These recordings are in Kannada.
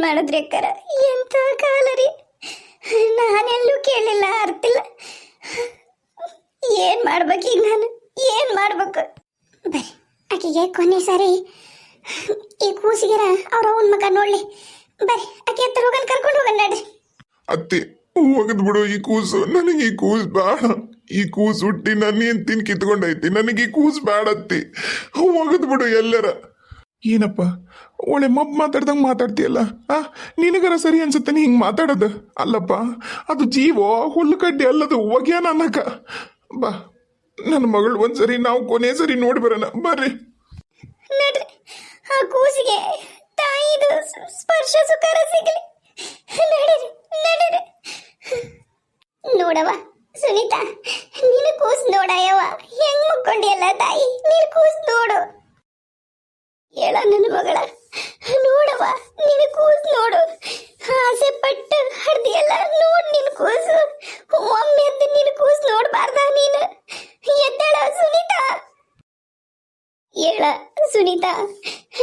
ಮಾಡಿದ್ರಿ ಅಕ್ಕರ? ಎಂತ ಕಾಲ ರೀ? ನಾನೆಲ್ಲೂ ಕೇಳಿಲ್ಲ ಅರ್ತಿಲ್ಲ ಏನ್ ಮಾಡ್ಬೇಕು ಈಗ ನಾನು? ಏನು ಮಾಡ್ಬೇಕು? ಬರ್ರಿ ಆಕೆಗೆ ಕೊನೆ ಸಾರಿ. ಈ ಕೂಸಿಗೆರ ಅವ್ರ ಅವನ ಮಗ ನೋಡ್ಲಿ. ಬರ್ರಿ ಆಕೆ ಹತ್ರ ಹೋಗಲ್ ಕರ್ಕೊಂಡು ಹೋಗಲ್ ನಡ್ರಿ. ಅತ್ತಿ ಹೋಗದ್ ಬಿಡು ಈ ಕೂಸು. ನನಗೆ ಈ ಕೂಸು ಬೇಡ. ಈ ಕೂಸು ಹುಟ್ಟಿ ನನ್ನ ತಿನ್ ಕಿತ್ಕೊಂಡೈತಿ. ನನಗೆ ಈ ಕೂಸು ಬೇಡ ಅತ್ತಿ. ಹೋಗದ್ ಬಿಡು ಎಲ್ಲರ. ಏನಪ್ಪ? ಒಳ್ಳೆ ಮಬ್ ಮಾತಾಡ್ದಂಗೆ ಮಾತಾಡ್ತೀಯಲ್ಲ, ಆ? ನಿನಗರ ಸರಿ ಅನ್ಸುತ್ತೆ ನೀ ಹಿಂಗೆ ಮಾತಾಡೋದು? ಅಲ್ಲಪ್ಪ, ಅದು ಜೀವೋ ಹುಲ್ಲು ಕಡ್ಡಿ ಅಲ್ಲದು, ಒಗ್ಯಾನ ಅನ್ನಕ. ಬಾ, ನನ್ನ ಮಗಳು ಒಂದ್ಸರಿ ನಾವು ಕೊನೆ ಸರಿ ನೋಡಿ ಬರೋಣ. ಬರ್ರಿ. ಆ ಕೂಸಿಗೆ ತಾಯಿದು ಸ್ಪರ್ಶ ಸುಖರ ಸಿಗಲಿ. ನೋಡವ ಸುನೀತಾ ನೀನು ಕೂಸ್ ನೋಡಯ್ಯವ ಹೆಂಗ್ ಮುಕ್ಕೊಂಡಿಯಲ್ಲ ತಾಯಿ? ನೀನು ಕೂಸ್ ನೋಡು. ಹೇಳ ನನ್ನ ಮಗಳ. ನೋಡವ ನಿನ್ನ ಕೂಸು ನೋಡು. ಆಸೆ ಪಟ್ಟು ಹಡ್ದಿಯಲ್ಲ ನೋಡು ನಿನ್ನ ಕೂಸು. ಒಮ್ಮೆ ಎದ್ದು ನಿನ್ನ ಕೂಸು ನೋಡಬಾರ್ದ ನೀನು? ಎದ್ದೇಳ ಸುನೀತಾ. ಹೇಳ ಸುನೀತಾ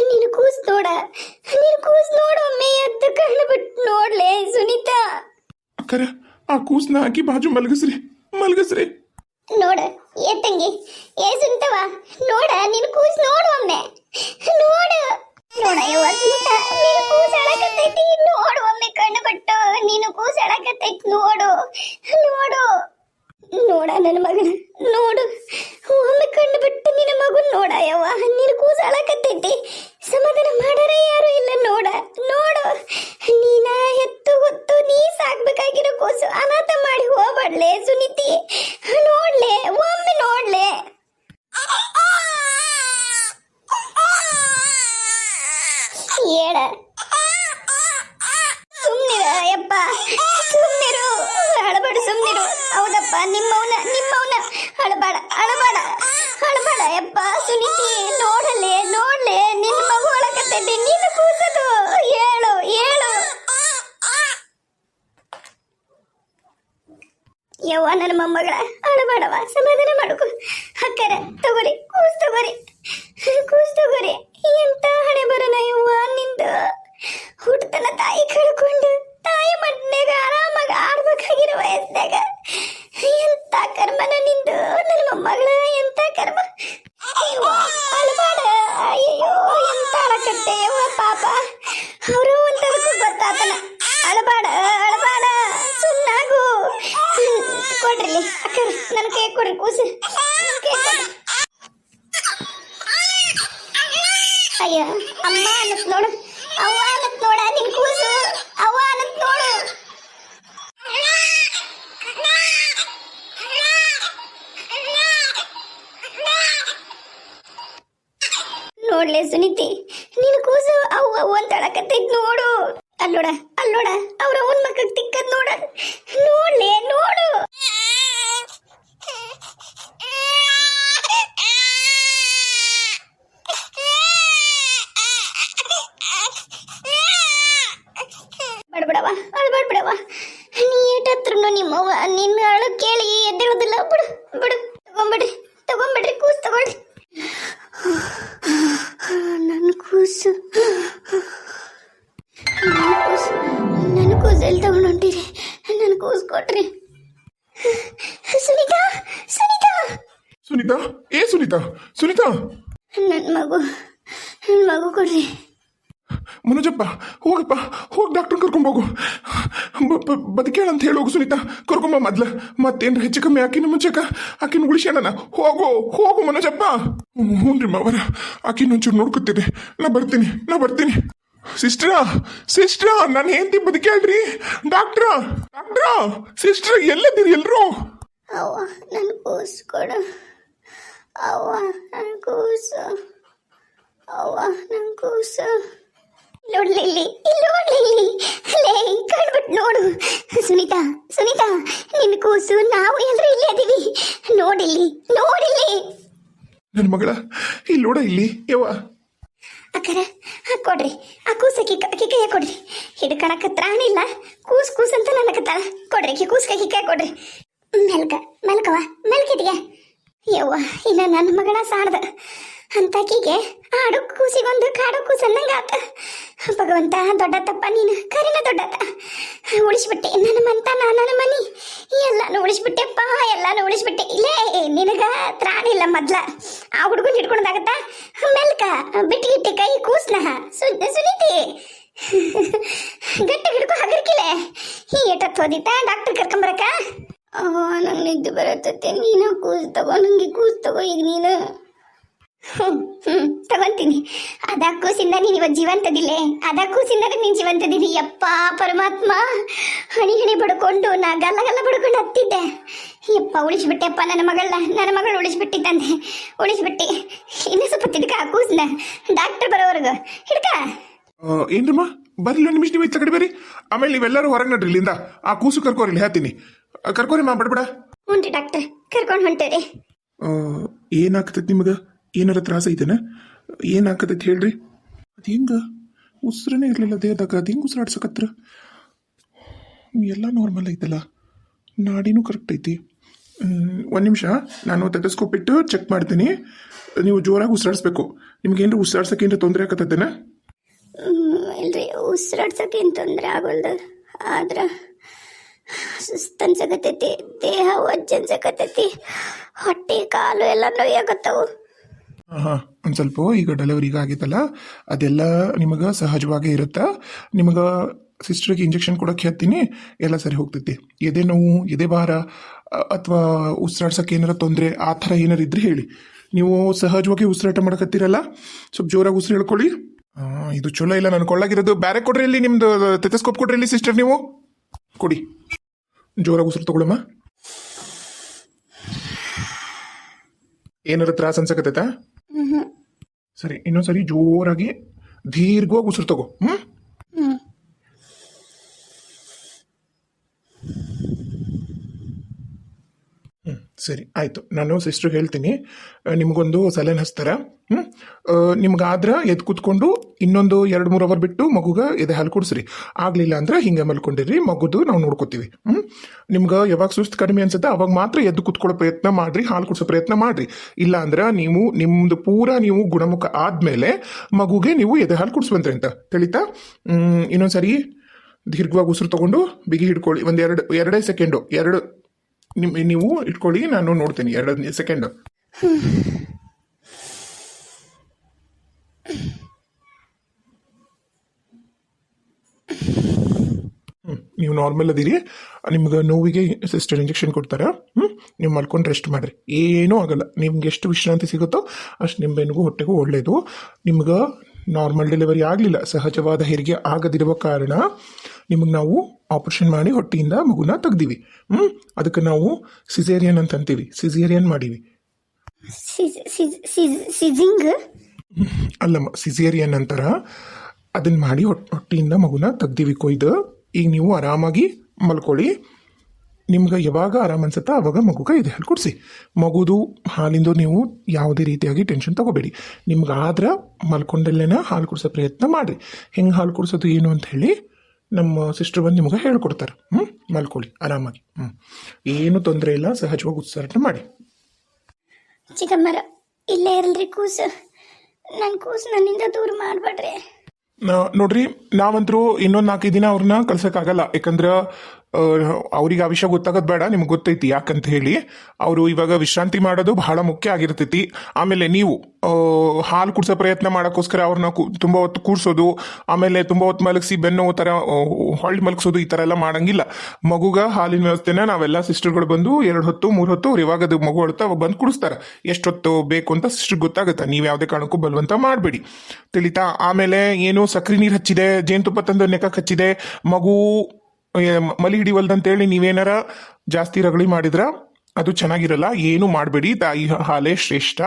ನೀನು ಕೂಸು ನೋಡ. ನೀನು ಕೂಸು ನೋಡು ಒಮ್ಮೆ ಎದ್ದು ಕಣ್ಣು ಬಿಟ್ಟು ನೋಡ್ಲೆ ಸುನೀತಾ. ಅಕ್ಕರ ಆ ಕೂಸ್ನ ಹಾಕಿ ಬಾಜು ಮಲಗಿಸ್ರಿ ಮಲಗಿಸ್ರಿ. ನೋಡ ಏ ತಂಗಿ ಏ ಸುಂತವ ನೋಡ ನಿನ್ನ ಕೂಸು ನೋಡು ಒಮ್ಮೆ. ನೋಡು. ನೋಡ ಯವ್ವ ಸುನೀತಾ ನೀನು ಕೂಸ್ ಅಳಕತ್ತೈತಿ ನೋಡು ಒಮ್ಮೆ ಕಣ್ಣು ಬಿಟ್ಟು ನೀನು ಕೂಸ್ ಅಳಕತ್ತೈತಿ ನೋಡು ನೋಡು ನೋಡ ನನ್ನ ಮಗನ ನೋಡು ಒಮ್ಮೆ ಕಣ್ಣು ಬಿಟ್ಟು ನಿನ್ನ ಮಗನ್ ನೋಡ ಯವ್ವ ನೀನು ಕೂಸ್ ಅಳಕತ್ತೈತಿ ಸಮಾಧಾನ ಮಾಡಾರ ಯಾರು ಇಲ್ಲ ನೋಡ ನೋಡು ನೀನ ಎತ್ತು ಹೊತ್ತು ನೀ ಸಾಕ್ಬೇಕಾಗಿರೋ ಕೂಸು ಅನಾಥ ಮಾಡಿ ಹೋಗ್ಬಾಡ್ಲೆ ಸುನೀತಿ ನೋಡ್ಲೆ ಒಮ್ಮೆ ನೋಡ್ಲೆ ಹೇಳ ಸುಮ್ನಿರ ಯಪ್ಪ ಸುಮ್ನಿರು ಅಳಬೇಡ ಸುಮ್ನಿರು ಹೌದಪ್ಪ ನಿಮ್ಮವನ ನಿಮ್ಮವನ ಅಳಬೇಡ ಅಳಬೇಡ ಅಳಬೇಡ ಯಪ್ಪ ಸುನೀತಿ ನೋಡಲೆ ನೋಡ್ಲೆ ನಿನ್ನ ಮಗು ಅಳಕತ್ತೈತಿ ನೀನು ಕೂಸದು ಹೇಳು ಹೇಳು ಯವ್ವ ನನ್ನ ಮೊಮ್ಮಗಳ ಅಳಬೇಡವ ಸಮಾಧಾನ ಮಾಡುಕು. ಅಕ್ಕರ, ತಗೋರಿ, ಕೂಸ್ ತಗೋರಿ. ಕೂಸ್ ತಗೋರಿ. ಎಂತ ಹಣೆ ಬರೋಣ ಯವ್ವ ನಿಂದು? ಹುಟ್ಟತನ ತಾಯಿ ಕಳ್ಕೊಂಡು ತಾಯಿ ಮಣ್ಣಾಗ ಆರಾಮಾಗಿ ಆಡ್ಬೇಕಾಗಿರೋ ವಯಸ್ಸಿನಾಗ ಎಂತ ಕರ್ಮನ ನಿಂದು? ನನ್ನ ಮೊಮ್ಮಗಳ ಎಂತ ಕರ್ಮ ಅಯ್ಯವ್ವ, ಅಳಬೇಡ ಅಯ್ಯೋ ಎಂತ ಅಳಕತ್ತೆ ಯವ್ವ ಪಾಪ ಅವರು ಒಂದದಕ್ಕೂ ಗೊತ್ತಾತನ ಅಳಬೇಡ ಅಳಬೇಡ ಸುಮ್ಮನಾಗು ಕೊಡ್ರಿ ಅಕ್ಕರ ನನ್ನ ಕೈ ಕೊಡ್ರಿ ಕೂಸು ನನ್ ಕೈ ಕೊಡ್ರಿ ಅಯ್ಯ ಅಮ್ಮ ಅನ್ನತ್ ನೋಡು ಅವ್ವ ಅನ್ನತ್ ನೋಡ ನಿನ್ ಕೂಸು ಅವ್ವ ಅನ್ನತ್ ನೋಡು ನೋಡ್ಲೆ ಸುನೀತಿ, ನೀನು ಕೂಸು ಅವ್ವ ಅವು ಅಂತ ನೋಡು. ಅಲ್ಲೋಡ ಅಲ್ಲೋಡ ಅವ್ರ ಅವನ್ ಮಕ್ಕಳಿಗೆ ತಿಕ್ಕದ್ ನೋಡ. ನೋಡ್ಲೆ, ನೋಡು. ಬಡಬಡವ ಅಳ್ಬಡ್ಬಿಡವ ನೀ ಏಟತ್ರನು ನಿಮ್ಮವ್ವ, ನಿನ್ನ ಅಳು ಕೇಳಿ ಎದ್ದೇಳೋದಿಲ್ಲ. ಬಿಡು ಬಿಡು, ತಗೊಂಬಿಡ್ರಿ ತಗೊಂಬಿಡ್ರಿ, ಕೂಸ್ ತಗೊಳ್ರಿ ನನ್ನ ಕೂಸು. ನನ್ನ ಕೂಸು. ನನ್ನ ಕೂಸು ಎಲ್ಲಿ ತಗೊಂಡು ಹೊಂಟಿರಿ? ನನ್ನ ಕೂಸು ಕೊಟ್ರಿ. ಸುನೀತಾ ಸುನೀತಾ. ಸುನೀತಾ ಏ ಸುನೀತಾ ಸುನೀತಾ. ನನ್ನ ಮಗು ನನ್ನ ಮಗು ಕೊಡ್ರಿ. ಮನೋಜಪ್ಪ, ಹೋಗಪ್ಪ, ಹೋಗಿ ಡಾಕ್ಟರ್ ಕರ್ಕೊಂಬೋಗು ಬದುಕೇಳ ಅಂತ ಹೇಳಿ ಹೋಗು ಸುನೀತಾ. ಕರ್ಕೊಂಬ ಮೊದ್ಲ. ಮತ್ತೇನು ಹೆಚ್ಚು ಕಮ್ಮಿ ಆಕಿನ ಮುಂಚೆಕ? ಆಕಿನ ಉಳಿಸ್ಯಾಣ ಹೋಗು ಹೋಗು ಮನೋಜಪ್ಪ. ಹ್ಞೂ ರೀ ಮಾವರ, ಆಕಿನ ಒಂಚೂರು ನೋಡ್ಕೊತೀರಿ ನಾ ಬರ್ತೀನಿ ನಾ ಬರ್ತೀನಿ. ಸಿಸ್ಟ್ರ ಸಿಸ್ಟ್ರ, ನಾನು ಹೆಂಡತಿ ಬದುಕೇಳ್ರಿ ಡಾಕ್ಟ್ರ ಡಾಕ್ಟ್ರ, ಸಿಸ್ಟ್ರ, ಎಲ್ಲದಿರಿ ಎಲ್ರು? ಅವ್ವ ನನ್ನ ಕೂಸು ಕೊಡು. ಅವ್ವ ನನ್ನ ಕೂಸು. ಅವ್ವ ನನ್ನ ಕೂಸು. ನೋಡ್ಲಿ ಇಲ್ಲಿ ಇಲ್ಲಿ ನೋಡ್ಲಿ ಇಲ್ಲಿ ಲೇ ಕಣ್ಬಿಟ್ಟು ನೋಡು. ಸುನೀತಾ ಸುನೀತಾ ನಿನ್ನ ಕೂಸು ನಾವು ಎಲ್ಲರೂ ಇಲ್ಲೇ ಅದೀವಿ ನೋಡಿಲ್ಲಿ ನೋಡಿಲ್ಲಿ. ನನ್ನ ಮಗಳ ಇಲ್ಲಿ ನೋಡ ಇಲ್ಲಿ ಯವ್ವ. ಅಕ್ಕರ ಕೊಡ್ರಿ ಆ ಕೂಸು ಅಕ್ಕಿ ಕೈಯ ಕೊಡ್ರಿ. ಹಿಡ್ಕಣಕ್ಕ ತ್ರಾಣಿಲ್ಲ ಕೂಸ್ ಕೂಸ್ ಅಂತ ನನಕತ್ತಾಳ ಕೊಡ್ರಿ ಅಕ್ಕಿ ಕೂಸ್ ಕೈ ಕೈ ಕೊಡ್ರಿ. ಮೆಲ್ಕ ಮೆಲ್ಕವ ಮೆಲ್ಕಿದ್ಯಾ? ಯವ್ವ ಇನ್ನ ನನ್ನ ಮಗಳ ಸಾಡ್ದ ಅಂತಾಕಿಗೆ ಆಡು ಕೂಸಿಗೊಂದು ಕಾಡು ಕೂಸನ್ನಂಗ ಆತ. ಭಗವಂತ ದೊಡ್ಡತಪ್ಪ ನೀನು ಕರಿನ ದೊಡ್ಡತ ಉಳಿಸ್ಬಿಟ್ಟೆ. ನನ್ನ ಮಂತ ನನ್ನ ಮನಿ. ಎಲ್ಲಾನು ಉಳಿಸ್ಬಿಟ್ಟೆಪ್ಪ, ಎಲ್ಲಾನು ಉಳಿಸ್ಬಿಟ್ಟೆ. ಇಲ್ಲೇ, ನಿನಗ ತ್ರಾಣ ಇಲ್ಲ ಮೊದ್ಲ. ಆ ಹುಡುಗನ್ ಹಿಡ್ಕೊಂಡಾಗತ್ತ ಮೆಲ್ಕ ಬಿಟ್ಟು ಗಿಟ್ಟಿ ಕೈ ಕೂಸ್ನ ಸುನೀತಿ. ಗಟ್ಟಿ ಹಿಡ್ಕೊ ಹಗರ್ಕಿಲೆ. ಹೀ ಏಟತ್ ಹೋದಿತ್ತ? ಡಾಕ್ಟರ್ ಕರ್ಕೊಂಬರಕ ಓ ನಂಗೆ ನಿದ್ದೆ ಬರತ್ತೆ. ನೀನು ಕೂಸ್ ತಗೋ, ನಂಗೆ ಕೂಸ್ ತಗೋ ಈಗ ನೀನು. ಹ್ಮ್ ಹ್ಮ್ ತಗೊಂತೀನಿ ಅದ ಕೂಸಿಂದ ನೀನು ಇವತ್ತು ಜೀವಂತದಿಲ್ಲೇ. ಅದ ಕೂಸಿಂದ ನೀನ್ ಜೀವಂತದಿನಿ ಯಪ್ಪ ಪರಮಾತ್ಮ. ಹಣಿ ಹಣಿ ಬಡ್ಕೊಂಡು ನಾ ಗಲ್ಲ ಗಲ್ಲ ಬಡ್ಕೊಂಡು ಹತ್ತಿದ್ದೆ. ಯಪ್ಪ ಉಳಿಸ್ಬಿಟ್ಟೆಪ್ಪ ನನ್ನ ಮಗಳನ್ನ. ನನ್ನ ಮಗಳು ಉಳಿಸ್ಬಿಟ್ಟಿದ್ದಂತೆ ಉಳಿಸ್ಬಿಟ್ಟಿ. ಇನ್ನು ಸ್ವಲ್ಪ ತಿಡ್ಕ ಆ ಕೂಸ್ನ ಡಾಕ್ಟರ್ ಬರೋವರೆಗೂ. ಹಿಡ್ಕ. ಏನ್ರಮ್ಮ? ಬರ್ಲಿ ಒಂದು ನಿಮಿಷ ನೀವು ಇತ್ತ ಕಡೆ ಬರ್ರಿ. ಆಮೇಲೆ ನೀವೆಲ್ಲರೂ ಹೊರಗೆ ನಡ್ರಿ ಇಲ್ಲಿಂದ. ಆ ಕೂಸು ಕರ್ಕೋರಿ ಇಲ್ಲಿ ಹೇಳ್ತೀನಿ. ಕರ್ಕೋರಿ ಮಾ ಬಡ್ಬೇಡ. ಹ್ಞೂ ರೀ ಡಾಕ್ಟರ್. ಕರ್ಕೊಂಡು ಹೊಂಟೇರಿ ಏನಾಗ್ತೈತಿ ನಿಮಗೆ? ಏನಾರ ತ್ರಾಸ ಐತೆನ? ಏನಾಗ್ತೈತಿ ಹೇಳ್ರಿ? ಅದು ಹೆಂಗ? ಉಸಿರನೇ ಇರಲಿಲ್ಲ ದೇಹದಾಗ, ಅದು ಹೆಂಗೆ ಉಸಿರಾಡ್ಸಕತ್ರ? ಎಲ್ಲ ನಾರ್ಮಲ್ ಐತಲ್ಲ. ನಾಡಿನೂ ಕರೆಕ್ಟ್ ಐತಿ. ಒಂದು ನಿಮಿಷ, ನಾನು ತೆಗೆಸ್ಕೋಪ್ ಇಟ್ಟು ಚೆಕ್ ಮಾಡ್ತೀನಿ. ನೀವು ಜೋರಾಗಿ ಉಸಿರಾಡಿಸ್ಬೇಕು. ನಿಮ್ಗೇನು ಉಸಿರಾಡ್ಸಕ್ಕೆ ಏನಾರ ತೊಂದರೆ ಆಗತ್ತದೇನ ಇಲ್ರಿ ಉಸಿರಾಡ್ಸಕ್ಕೆ ಏನು ತೊಂದರೆ ಆಗೋಲ್ದು. ಆದ್ರೆ ಸುಸ್ತು ಅನ್ಸಕತ್ತೈತಿ ದೇಹ ಒಜ್ಜ ಅನ್ಸಕತ್ತೈತಿ ಹೊಟ್ಟೆ ಕಾಲು ಎಲ್ಲ ನೋಯಾಗತ್ತವು ಹಾಂ ಒಂದು ಸ್ವಲ್ಪ ಈಗ ಡೆಲಿವರಿ ಆಗೈತಲ್ಲ ಅದೆಲ್ಲ ನಿಮಗೆ ಸಹಜವಾಗೇ ಇರುತ್ತೆ? ನಿಮಗೆ ಸಿಸ್ಟರ್ಗೆ ಇಂಜೆಕ್ಷನ್ ಕೊಡಕ್ಕೆ ಹೇಳ್ತೀನಿ, ಎಲ್ಲ ಸರಿ ಹೋಗ್ತೈತಿ. ಎದೆ ನೋವು, ಎದೆ ಭಾರ ಅಥವಾ ಉಸಿರಾಡ್ಸಕ್ಕೆ ಏನಾರ ತೊಂದರೆ, ಆ ಥರ ಏನಾರು ಇದ್ರೆ ಹೇಳಿ. ನೀವು ಸಹಜವಾಗಿ ಉಸಿರಾಟ ಮಾಡಕತ್ತೀರಲ್ಲ, ಸ್ವಲ್ಪ ಜೋರಾಗಿ ಉಸಿರು ಹೇಳ್ಕೊಳ್ಳಿ ಇದು ಚಲೋ ಇಲ್ಲ, ನಾನು ಕೊಳ್ಳಾಗಿರೋದು. ಬೇರೆ ಕೊಡ್ರಿ ಇಲ್ಲಿ ನಿಮ್ದು ತೆತೆಸ್ಕೋಪ್ ಕೊಡ್ರಿ ಇಲ್ಲಿ ಸಿಸ್ಟರ್ ನೀವು. ಕೊಡಿ. ಜೋರಾಗಿ ಉಸಿರು ತಗೊಳಮ್ಮ ಏನಾರ ತ್ರಾಸ ಅನ್ಸಕತ್ತೈತಾ? ಸರಿ, ಇನ್ನೊಂದ್ಸರಿ ಜೋರಾಗಿ ದೀರ್ಘವಾಗಿ ಉಸಿರು ತಗೋ. ಹ್ಮ್? ಸರಿ, ಆಯ್ತು. ನಾನು ಸಿಸ್ಟರ್ ಹೇಳ್ತೀನಿ. ನಿಮಗೊಂದು ಸಲನ್ ಹಚ್ತಾರ ಹ್ಮ್? ನಿಮ್ಗಾದ್ರ ಎದ್ ಕೂತ್ಕೊಂಡು ಇನ್ನೊಂದು ಎರಡು ಮೂರು ಅವರ್ ಬಿಟ್ಟು ಮಗುಗೆ ಎದೆ ಹಾಲು ಕುಡಿಸ್ರಿ. ಆಗಲಿಲ್ಲ ಅಂದ್ರೆ ಹಿಂಗೆ ಮಲ್ಕೊಂಡಿರಿ, ಮಗುದು ನಾವು ನೋಡ್ಕೋತೀವಿ. ಹ್ಮ್? ನಿಮ್ಗೆ ಯಾವಾಗ ಸುಸ್ತು ಕಡಿಮೆ ಅನ್ಸುತ್ತೆ ಅವಾಗ ಮಾತ್ರ ಎದ್ದು ಕುತ್ಕೊಳ್ಳೋ ಪ್ರಯತ್ನ ಮಾಡ್ರಿ, ಹಾಲು ಕುಡಿಸೋ ಪ್ರಯತ್ನ ಮಾಡ್ರಿ. ಇಲ್ಲ ಅಂದ್ರೆ ನೀವು, ನಿಮ್ದು ಪೂರ ನೀವು ಗುಣಮುಖ ಆದ್ಮೇಲೆ ಮಗುಗೆ ನೀವು ಎದೆ ಹಾಲು ಕುಡಿಸ್ಬಂದ್ರಿ ಅಂತ. ತಿಳಿತಾ? ಇನ್ನೊಂದ್ಸರಿ ದೀರ್ಘವಾಗಿ ಉಸಿರು ತಗೊಂಡು ಬಿಗಿ ಹಿಡ್ಕೊಳ್ಳಿ. ಒಂದು ಎರಡು, ಎರಡೇ ಸೆಕೆಂಡು ಎರಡು, ನಿಮ್, ನೀವು ಇಟ್ಕೊಳ್ಳಿ, ನಾನು ನೋಡ್ತೀನಿ. ಎರಡನೇ ಸೆಕೆಂಡ್ ನೀವು ನಾರ್ಮಲ್ ಅದೀರಿ ನಿಮ್ಗೆ ನೋವಿಗೆ ಸಿಸ್ಟರ್ ಇಂಜೆಕ್ಷನ್ ಕೊಡ್ತಾರೆ ಹ್ಞೂ ನೀವು ಮಲ್ಕೊಂಡು ರೆಸ್ಟ್ ಮಾಡ್ರಿ. ಏನೂ ಆಗಲ್ಲ. ನಿಮ್ಗೆ ಎಷ್ಟು ವಿಶ್ರಾಂತಿ ಸಿಗುತ್ತೋ ಅಷ್ಟು ನಿಮ್ಮ ಬೆನ್ನಿಗೂ ಹೊಟ್ಟೆಗೂ ಒಳ್ಳೆಯದು ನಿಮ್ಗೆ ನಾರ್ಮಲ್ ಡೆಲಿವರಿ ಆಗಲಿಲ್ಲ. ಸಹಜವಾದ ಹೆರಿಗೆ ಆಗದಿರುವ ಕಾರಣ ನಿಮಗೆ ನಾವು ಆಪರೇಷನ್ ಮಾಡಿ ಹೊಟ್ಟೆಯಿಂದ ಮಗುನ ತೆಗ್ದೀವಿ. ಹ್ಞೂ ಅದಕ್ಕೆ ನಾವು ಸಿಸೇರಿಯನ್ ಅಂತ ಅಂತೀವಿ. ಸಿಸೇರಿಯನ್ ಮಾಡೀವಿ. ಅಲ್ಲಮ್ಮ ಸಿಸೇರಿಯನ್ ಅಂತಾರ ಅದನ್ನ ಮಾಡಿ ಹೊಟ್- ಹೊಟ್ಟೆಯಿಂದ ಮಗುನ ತೆಗ್ದೀವಿ ಕೊಯ್ದು. ಈಗ ನೀವು ಆರಾಮಾಗಿ ಮಲ್ಕೊಳ್ಳಿ. ನಿಮ್ಗೆ ಯಾವಾಗ ಆರಾಮ ಅನ್ಸುತ್ತಾ ಅವಾಗ ಮಗುಗೆ ಇದೆ ಹಾಲು ಕೊಡಿಸಿ. ಮಗುದು ಹಾಲಿಂದು ನೀವು ಯಾವುದೇ ರೀತಿಯಾಗಿ ಟೆನ್ಷನ್ ತಗೋಬೇಡಿ. ನಿಮ್ಗೆ ಆದ್ರೆ ಮಲ್ಕೊಂಡಲ್ಲೇನ ಹಾಲು ಕುಡಿಸೋ ಪ್ರಯತ್ನ ಮಾಡಿರಿ. ಹೆಂಗೆ ಹಾಲು ಕುಡಿಸೋದು ಏನು ಅಂತ ಹೇಳಿ ನಮ್ಮ ಸಿಸ್ಟರ್ ಬಂದು ನಿಮಗೆ ಹೇಳ್ಕೊಡ್ತಾರೆ. ಹ್ಞೂ ಮಲ್ಕೊಳ್ಳಿ ಆರಾಮಾಗಿ. ಹ್ಞೂ ಏನು ತೊಂದರೆ ಇಲ್ಲ, ಸಹಜವಾಗಿ ಉತ್ಸಾಹ ಮಾಡಿ. ಚಿಕ್ಕಮ್ಮರ, ಇಲ್ಲೇ ಇರಲ್ರಿ ಕೂಸು. ನನ್ನ ಕೂಸು ನನ್ನಿಂದ ದೂರ ಮಾಡಬೇಡ್ರಿ. ನೋಡ್ರಿ ನಾವಂತರೂ ಇನ್ನೊಂದು ನಾಲ್ಕೈದು ದಿನ ಅವ್ರನ್ನ ಕಳ್ಸಕ್ಕಾಗಲ್ಲ. ಯಾಕಂದ್ರೆ ಅವ್ರಿಗೆ ಆ ವಿಷಯ ಗೊತ್ತಾಗೋದು ಬೇಡ, ನಿಮ್ಗೆ ಗೊತ್ತೈತಿ ಯಾಕಂತ ಹೇಳಿ. ಅವರು ಇವಾಗ ವಿಶ್ರಾಂತಿ ಮಾಡೋದು ಬಹಳ ಮುಖ್ಯ ಆಗಿರ್ತೈತಿ. ಆಮೇಲೆ ನೀವು ಹಾಲು ಕುಡ್ಸೋ ಪ್ರಯತ್ನ ಮಾಡೋಕ್ಕೋಸ್ಕರ ಅವ್ರನ್ನ ತುಂಬ ಹೊತ್ತು ಕೂಡ್ಸೋದು ಆಮೇಲೆ ತುಂಬ ಹೊತ್ತು ಮಲಗಿಸಿ ಬೆನ್ನು ಥರ ಹೊಳ್ಳಿ ಮಲಗಿಸೋದು ಈ ಥರ ಎಲ್ಲ ಮಾಡಂಗಿಲ್ಲ. ಮಗುಗ ಹಾಲಿನ ವ್ಯವಸ್ಥೆನ ನಾವೆಲ್ಲ ಸಿಸ್ಟರ್ಗಳು ಬಂದು ಎರಡು ಹೊತ್ತು, ಮೂರು ಹೊತ್ತು ಅವ್ರು ಇವಾಗ ಅದು ಮಗು ಅಳ್ತಾ ಬಂದು ಕುಡಿಸ್ತಾರೆ. ಎಷ್ಟೊತ್ತು ಬೇಕು ಅಂತ ಸಿಸ್ಟರ್ ಗೊತ್ತಾಗುತ್ತೆ? ನೀವು ಯಾವುದೇ ಕಾರಣಕ್ಕೂ ಬಲವಂತ ಮಾಡಬೇಡಿ. ತಿಳಿತಾ? ಆಮೇಲೆ ಏನು ಸಕ್ರೆ ನೀರು ಹಚ್ಚಿದೆ, ಜೇನುತುಪ್ಪ ತಂದು ನೆಕಕ್ಕೆ ಹಚ್ಚಿದೆ, ಮಗು ಮಲಿ ಹಿಡಿವಲ್ದಂತೇಳಿ ನೀವೇನಾರ ಜಾಸ್ತಿ ರಗಳಿ ಮಾಡಿದ್ರ? ಅದು ಚೆನ್ನಾಗಿರಲ್ಲ ಏನು ಮಾಡಬೇಡಿ ತಾಯಿ ಹಾಲೇ ಶ್ರೇಷ್ಠ.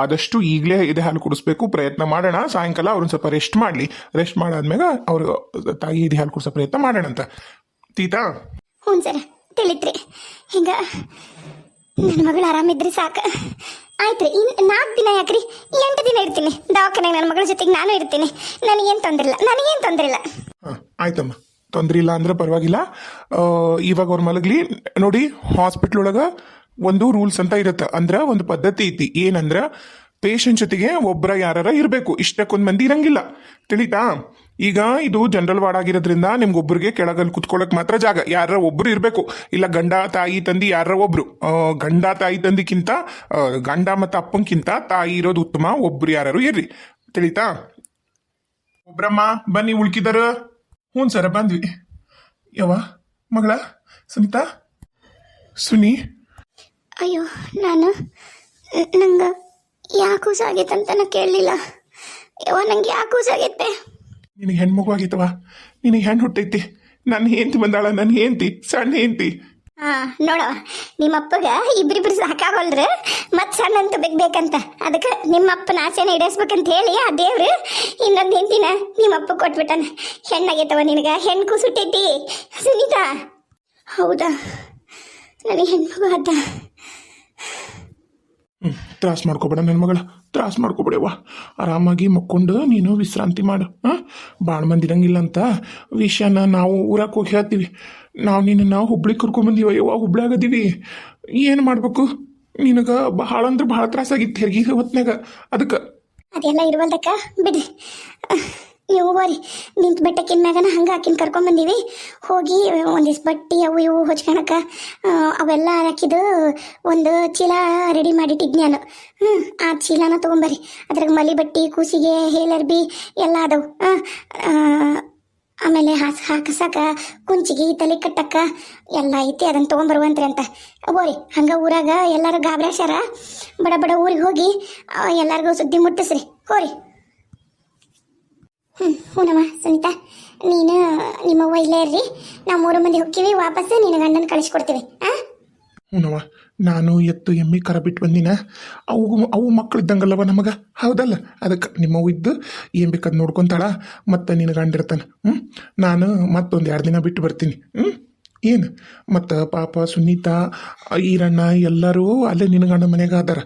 ಆದಷ್ಟು ಈಗಲೇ ಇದೆ ಹಾಲು ಕುಡಿಸ್ಬೇಕು ಪ್ರಯತ್ನ ಮಾಡೋಣ ಸಾಯಂಕಾಲ ಅವ್ರನ್ನ ಸ್ವಲ್ಪ ರೆಸ್ಟ್ ಮಾಡಲಿ. ರೆಸ್ಟ್ ಮಾಡಾದ್ಮೇಲೆ ಅವರು ತಾಯಿ ಇದೆ ಹಾಲು ಕುಡಿಸೋ ಪ್ರಯತ್ನ ಮಾಡೋಣ ಅಂತ ತೀತಾ? ಹ್ಞೂ ಸರ್ ತಿಳಿತ್ರಿ. ಹಿಂಗ ನನ್ನ ಮಗಳು ಆರಾಮಿದ್ರೆ ಸಾಕು. ಆಯ್ತ್ರಿ ಇನ್ ನಾಲ್ಕು ದಿನ ಯಾಕ್ರಿ? ಎಂಟು ದಿನ ಇರ್ತೀನಿ. ದವಾಖಾನೆಗೆ ನನ್ನ ಮಗಳ ಜೊತೆಗೆ ನಾನು ಇರ್ತೀನಿ. ನನಗೇನು ತೊಂದರೆ ಇಲ್ಲ ನನಗೇನು ತೊಂದರೆ ಇಲ್ಲ ಹಾಂ ಆಯ್ತಮ್ಮ. ತೊಂದ್ರೆ ಇಲ್ಲ ಅಂದ್ರೆ ಪರವಾಗಿಲ್ಲ. ಇವಾಗ ಅವ್ರ ಮಲಗ್ಲಿ. ನೋಡಿ ಹಾಸ್ಪಿಟ್ಲ್ ಒಳಗ ಒಂದು ರೂಲ್ಸ್ ಅಂತ ಇರುತ್ತೆ. ಅಂದ್ರೆ ಒಂದು ಪದ್ಧತಿ ಐತಿ. ಏನಂದ್ರೆ ಪೇಷಂಟ್ ಜೊತೆಗೆ ಒಬ್ಬರ ಯಾರ ಇರಬೇಕು. ಇಷ್ಟಕ್ಕೊಂದು ಮಂದಿ ಇರಂಗಿಲ್ಲ. ತಿಳಿತಾ? ಈಗ ಇದು ಜನರಲ್ ವಾರ್ಡ್ ಆಗಿರೋದ್ರಿಂದ ನಿಮ್ಗೊಬ್ರಿಗೆ ಕೆಳಗಲ್ಲಿ ಕುತ್ಕೊಳ್ಳೋಕೆ ಮಾತ್ರ ಜಾಗ. ಯಾರ ಒಬ್ರು ಇರಬೇಕು. ಇಲ್ಲ ಗಂಡ, ತಾಯಿ, ತಂದಿ ಯಾರ ಒಬ್ರು. ಗಂಡ, ತಾಯಿ, ತಂದಿಕ್ಕಿಂತ ಗಂಡ ಮತ್ತು ಅಪ್ಪಂಕ್ಕಿಂತ ತಾಯಿ ಇರೋದು ಉತ್ತಮ. ಒಬ್ರು ಯಾರು ಇರ್ರಿ ತಿಳಿತಾ? ಒಬ್ರಮ್ಮ, ಬನ್ನಿ, ಉಳ್ಕಿದಾರ. ಹ್ಞೂ ಸರ ಬಂದ್ವಿ. ಯವ್ವ ಮಗಳ ಸುನೀತಾ? ಸುನಿ? ಅಯ್ಯೋ ನಾನು ನಂಗೆ ಯಾಕೂ ಸಾಗೈತಂತ ನಾ ಕೇಳಲಿಲ್ಲ. ಯವ್ವ ನಂಗೆ ಯಾಕೂ ಸಾಗೈತೆ ನಿನಗೆ ಹೆಣ್ಮಗು ಆಗೈತವ ನಿನಗೆ ಹೆಣ್ಣು ಹುಟ್ಟೈತಿ. ನನ್ನ ಹೆಂಡತಿ ಬಂದಾಳ ನನ್ನ ಹೆಂಡತಿ ಸಣ್ಣ ಹೆಂಡತಿ. ನೋಡವ ನಿಮ್ಮಪ್ಪಗ ಇಬ್ರಿಬ್ರು ಸಾಕಾಗಲ್ರಿ ಮತ್ ಸಣ್ಣ ಅಂತ ಬೇಕಂತ ಅದಕ್ಕೆ ನಿಮ್ಮಪ್ಪನ ಆಸೆನ ಈಡೇರ್ಸ್ಬೇಕಂತ ಹೇಳಿ ಆ ದೇವ್ರು ಇನ್ನೊಂದು ಹೆಂಡತಿನ ನಿಮ್ಮಪ್ಪ ಕೊಟ್ಬಿಟ್ಟಾನ. ಹೆಣ್ಣಾಗೈತವ ನಿನಗ ಹೆಣ್ಣು ಕೂಸುಟ್ಟೈತಿ ಸುನೀತಾ? ಹೌದಾ? ನನಗೆ ಹೆಣ್ಮಗು ಅದ ತ್ರಾಸ ಮಾಡ್ಕೋಬೇಡ ನನ್ನ ಮಗಳ, ತ್ರಾಸ ಮಾಡ್ಕೋಬೇಡವ್ವ. ಆರಾಮಾಗಿ ಮಕ್ಕೊಂಡು ನೀನು ವಿಶ್ರಾಂತಿ ಮಾಡು, ಹಾಂ? ಭಾಳ ಮಂದಿರಂಗಿಲ್ಲ ಅಂತ ವಿಷಯನ ನಾವು ಊರಕ್ಕೆ ಹೋಗಿ ಹೇಳ್ತೀವಿ. ನಾವು ನಿನ್ನ ನಾವು ಹುಬ್ಳಿಗೆ ಕರ್ಕೊಂಬಂದೀವ, ಯವ್ವ ಹುಬ್ಳ್ಯಾಗ ಅದೀವಿ ಏನು ಮಾಡಬೇಕು? ನಿನಗೆ ಭಾಳ ಅಂದ್ರೆ ಭಾಳ ತ್ರಾಸಾಗಿತ್ತು ಹೆರಿಗೆ ಹೊತ್ನಾಗ ಅದಕ್ಕೆ ಅದೆಲ್ಲ ಇರುವಲ್ದಕ್ಕ? ಬಿಡಿ ನೀವು ಹೋರಿ ನಿಂತು ಬೆಟ್ಟಕ್ಕಿನ ಮ್ಯಾಗನ ಹಂಗೆ ಹಾಕಿನ ಕರ್ಕೊಂಬಂದೀವಿ. ಹೋಗಿ ಒಂದಿಷ್ಟು ಬಟ್ಟೆ ಅವು ಇವು ಹೊಚ್ಕೊಳಕ ಅವೆಲ್ಲ ಹಾಕಿದ್ದು ಒಂದು ಚೀಲ ರೆಡಿ ಮಾಡಿಟ್ಟಿದ್ನಿ ನಾನು. ಹ್ಞೂ ಆ ಚೀಲನ ತೊಗೊಂಬರ್ರಿ. ಅದ್ರಾಗ ಮಲಿ ಬಟ್ಟೆ ಕೂಸಿಗೆ, ಹೇಲರ್ಬಿ ಎಲ್ಲ ಅದಾವು. ಆಮೇಲೆ ಹಾಸ್ ಹಾಕಸಕ ಕುಂಚಿಗೆ, ತಲೆ ಕಟ್ಟಕ್ಕ ಎಲ್ಲ ಐತಿ ಅದನ್ನ ತೊಗೊಂಬರುವಂತ್ರಿ ಅಂತ. ಓರಿ ಹಂಗೆ ಊರಾಗ ಎಲ್ಲರೂ ಗಾಬ್ರಾಶ್ಯಾರ ಬಡ ಬಡ ಊರಿಗೆ ಹೋಗಿ ಎಲ್ಲರಿಗೂ ಸುದ್ದಿ ಮುಟ್ಟಿಸ್ರಿ. ಹೋರಿ. ಹ್ಞೂ ಹ್ಞೂನಮ್ಮ ಸುನೀತಾ, ನೀನು ನಿಮ್ಮವ್ವ ಇಲ್ಲೇ ಇರ್ರಿ. ನಾವು ಮೂರು ಮಂದಿ ಹೋಗ್ತೀವಿ ವಾಪಸ್ ನಿನ್ನ ಗಂಡನ ಕಳಿಸ್ಕೊಡ್ತೀವಿ ಹಾಂ ಹ್ಞೂನವ್ವ ನಾನು ಎತ್ತು ಎಮ್ಮೆ ಕರ ಬಿಟ್ಟು ಬಂದಿನ. ಅವು ಅವು ಮಕ್ಕಳು ಇದ್ದಂಗಲ್ಲವ ನಮಗೆ? ಹೌದಲ್ಲ? ಅದಕ್ಕೆ ನಿಮ್ಮವು ಇದ್ದು ಏನು ಬೇಕಾದ್ ನೋಡ್ಕೊಂತಾಳ. ಮತ್ತು ನಿನ್ನ ಗಂಡಿರ್ತಾನೆ ಹ್ಞೂ ನಾನು ಮತ್ತೊಂದು ಎರಡು ದಿನ ಬಿಟ್ಟು ಬರ್ತೀನಿ. ಹ್ಞೂ ಏನು? ಮತ್ತು ಪಾಪ ಸುನೀತಾ, ಈರಣ್ಣ ಎಲ್ಲರೂ ಅಲ್ಲೇ ನಿನ್ನ ಗಂಡ ಮನೆಗೆ ಅದಾರ.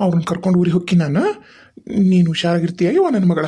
ಅವ್ರನ್ನ ಕರ್ಕೊಂಡು ಊರಿಗೆ ಹೊಕ್ಕಿ ನಾನು. ನೀನು ಹುಷಾರಾಗಿರ್ತೀಯ? ಇವ ನನ್ನ ಮಗಳ?